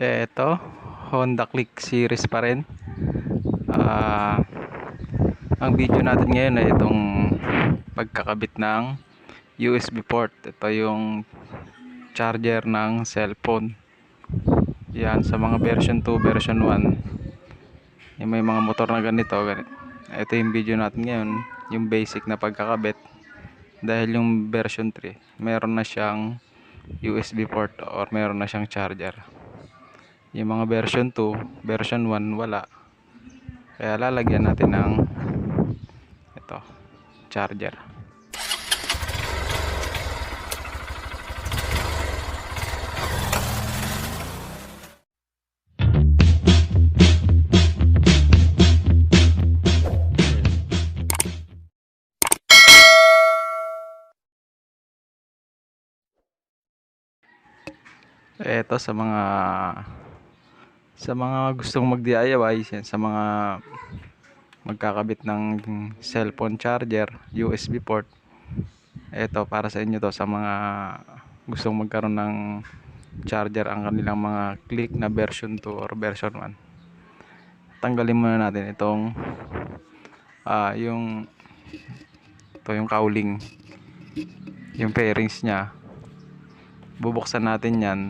Eh, ito, Honda Click series pa rin. Ah, ang video natin ngayon ay itong pagkakabit ng USB port. Ito yung charger ng cellphone. Yan, sa mga version 2, version 1. Yung may mga motor na ganito. Ito yung video natin ngayon, yung basic na pagkakabit. Dahil yung version 3, meron na siyang USB port or meron na siyang charger. Yung mga version 2, version 1 wala. Kaya lalagyan natin ng ito, charger. Ito sa mga sa mga gustong mag-DIY, yan, sa mga magkakabit ng cellphone charger, USB port. Ito para sa inyo to sa mga gustong magkaroon ng charger ang kanilang mga click na version 2 or version 1. Tanggalin muna natin itong ah yung ito yung cowling yung fairings niya bubuksan natin yan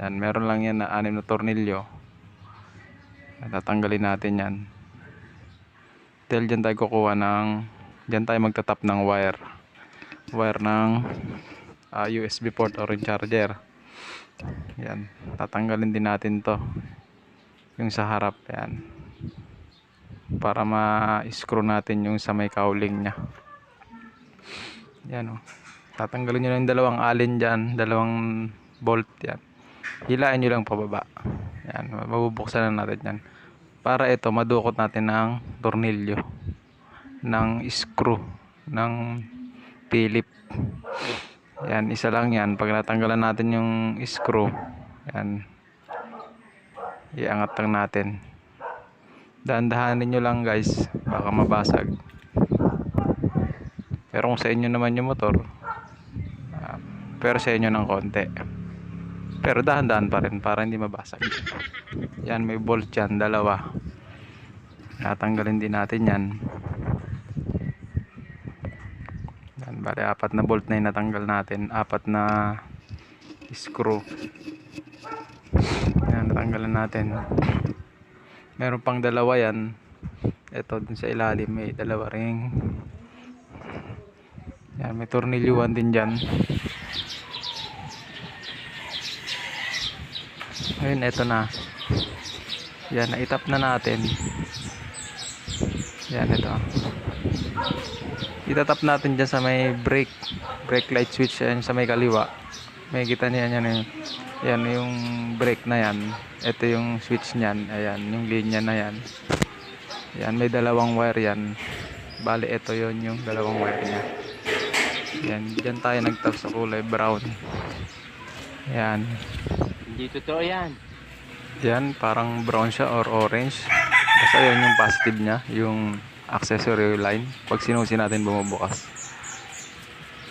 yan meron lang yan na anim na tornilyo tatanggalin natin yan. Dahil dyan tayo kukuha ng dyan tayo magtatap ng wire. Wire ng ah, USB port or charger. Yan tatanggalin din natin to. Yung sa harap yan para ma-screw natin yung sa may cowling nya yan o tatanggalin nyo lang yung dalawang allen dyan dalawang bolt yan hilain nyo lang pababa yan mabubuksan na natin yan. Para ito madukot natin ng tornilyo ng screw ng Philip. Yan isa lang yan. Pag natanggalan natin yung screw yan iangat lang natin. Dahan-dahanin nyo lang guys. Baka mabasag. Pero kung sa inyo naman yung motor ah, pero sa inyo ng konti pero dahan-dahan pa rin para hindi mabasag yan may bolt yan dalawa. Tatanggalin din natin yan. Yan bali apat na bolt na yung natanggal natin. Apat na screw. Yan natanggalan natin. Meron pang dalawa yan. Ito dun sa ilalim may dalawa ring. Yan may tornilyuan din dyan ayun eto na. Yan naitap na natin. Yan ito itatap natin dyan sa may brake. Brake light switch yan sa may kaliwa. May kita niyan yan yung yan yung brake na yan. Ito yung switch niyan ayan yung linya na yan. Yan may dalawang wire yan. Bali ito yon yung dalawang wire niya. Yan dyan tayo nagtap sa kulay brown. Yan Hindi totoo yan. yan parang brown siya or orange. Basta yun yung positive niya yung accessory line. Pag sinusi natin bumubukas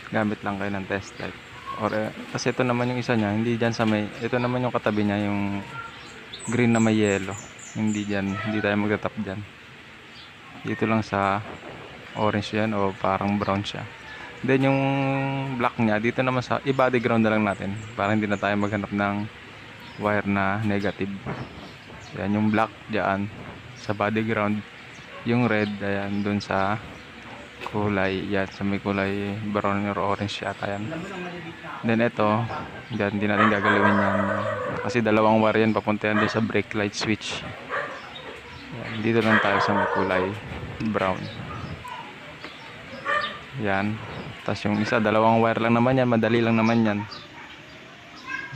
gamit lang kayo ng test light or eh, kasi ito naman yung isa niya hindi dyan sa may ito naman yung katabi niya yung green na may yellow hindi dyan hindi tayo magtatap dyan. Dito lang sa orange yan o parang brown siya. Then yung black niya dito naman sa i-body ground na lang natin para hindi na tayo maghanap ng wire na negative. Yan yung black dyan sa body ground. Yung red ayan dun sa kulay yan sa may kulay brown or orange yata yan. Then ito dyan hindi natin gagalawin yan. Kasi dalawang wire yan papunta yan dun sa brake light switch. Yan, dito lang tayo sa may kulay brown. Yan tapos yung isa dalawang wire lang naman yan madali lang naman yan.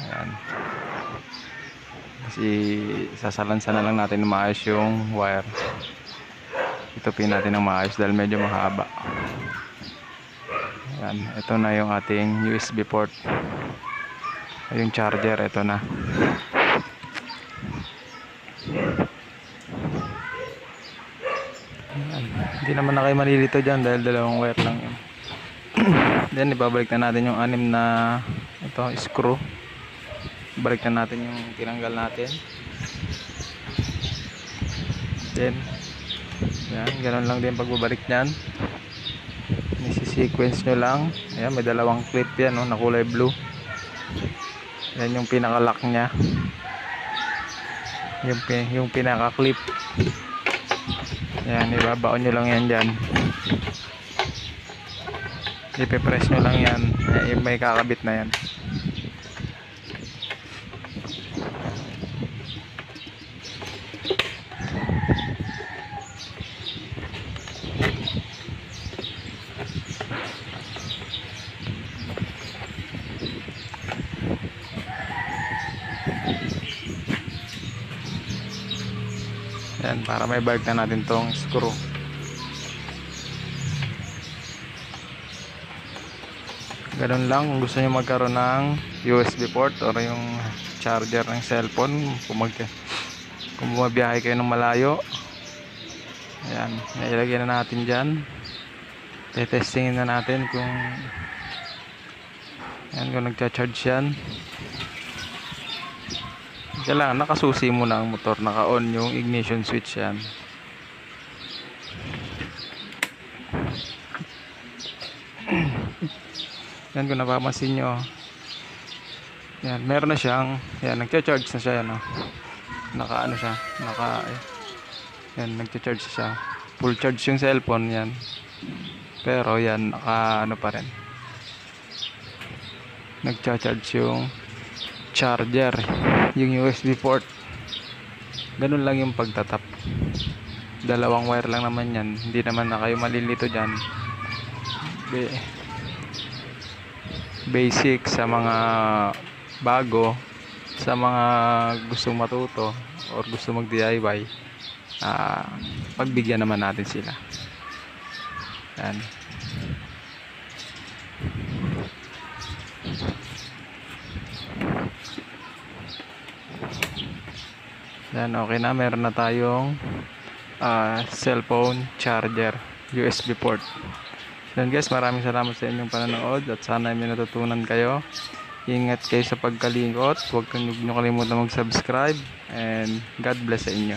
Ayan kasi sasalansan na lang natin ng maayos yung wire. Itupin natin ng maayos dahil medyo mahaba. Yan ito na yung ating USB port. Yung charger ito na. Hindi naman na kayo malilito dyan dahil dalawang wire lang yun. Then ibabalik na natin yung anim na ito screw balik na natin yung tinanggal natin. Then yan ganun lang din pagbabalik nyan nisi-sequence nyo lang. Ayan may dalawang clip yan no, na kulay blue. Yan yung pinaka-lock nya yung, yung pinaka-clip. Yan ibabaon nyo lang yan dyan. Ipipress nyo lang yan. May kakabit na yan yan para may balik na natin tong screw. Ganun lang kung gusto nyo magkaroon ng USB port or yung charger ng cellphone kung, mag, kung bumabiyahe kayo ng malayo. Ayan nailagay na natin dyan. Tetestingin na natin kung ayan kung nagcha-charge yan kailangan nakasusi mo na ang motor. Naka-on yung ignition switch yan. Yan kung napapansin nyo. Yan meron na siyang yan nagcha-charge na siya yan oh. naka ano siya naka eh, yan nagcha-charge siya. Full charge yung cellphone yan. Pero yan naka ano pa rin. Nagcha-charge yung charger yung USB port. Ganun lang yung pagtatap. Dalawang wire lang naman yan. Hindi naman na kayo malilito dyan. Basic sa mga bago sa mga gustong matuto or gusto mag DIY ah pagbigyan naman natin sila. Yan yan okay na meron na tayong ah, cellphone charger USB port yan guys, maraming salamat sa inyong panonood at sana may natutunan kayo. Ingat kayo sa kang huwag nyo kalimutan mag-subscribe and God bless sa inyo.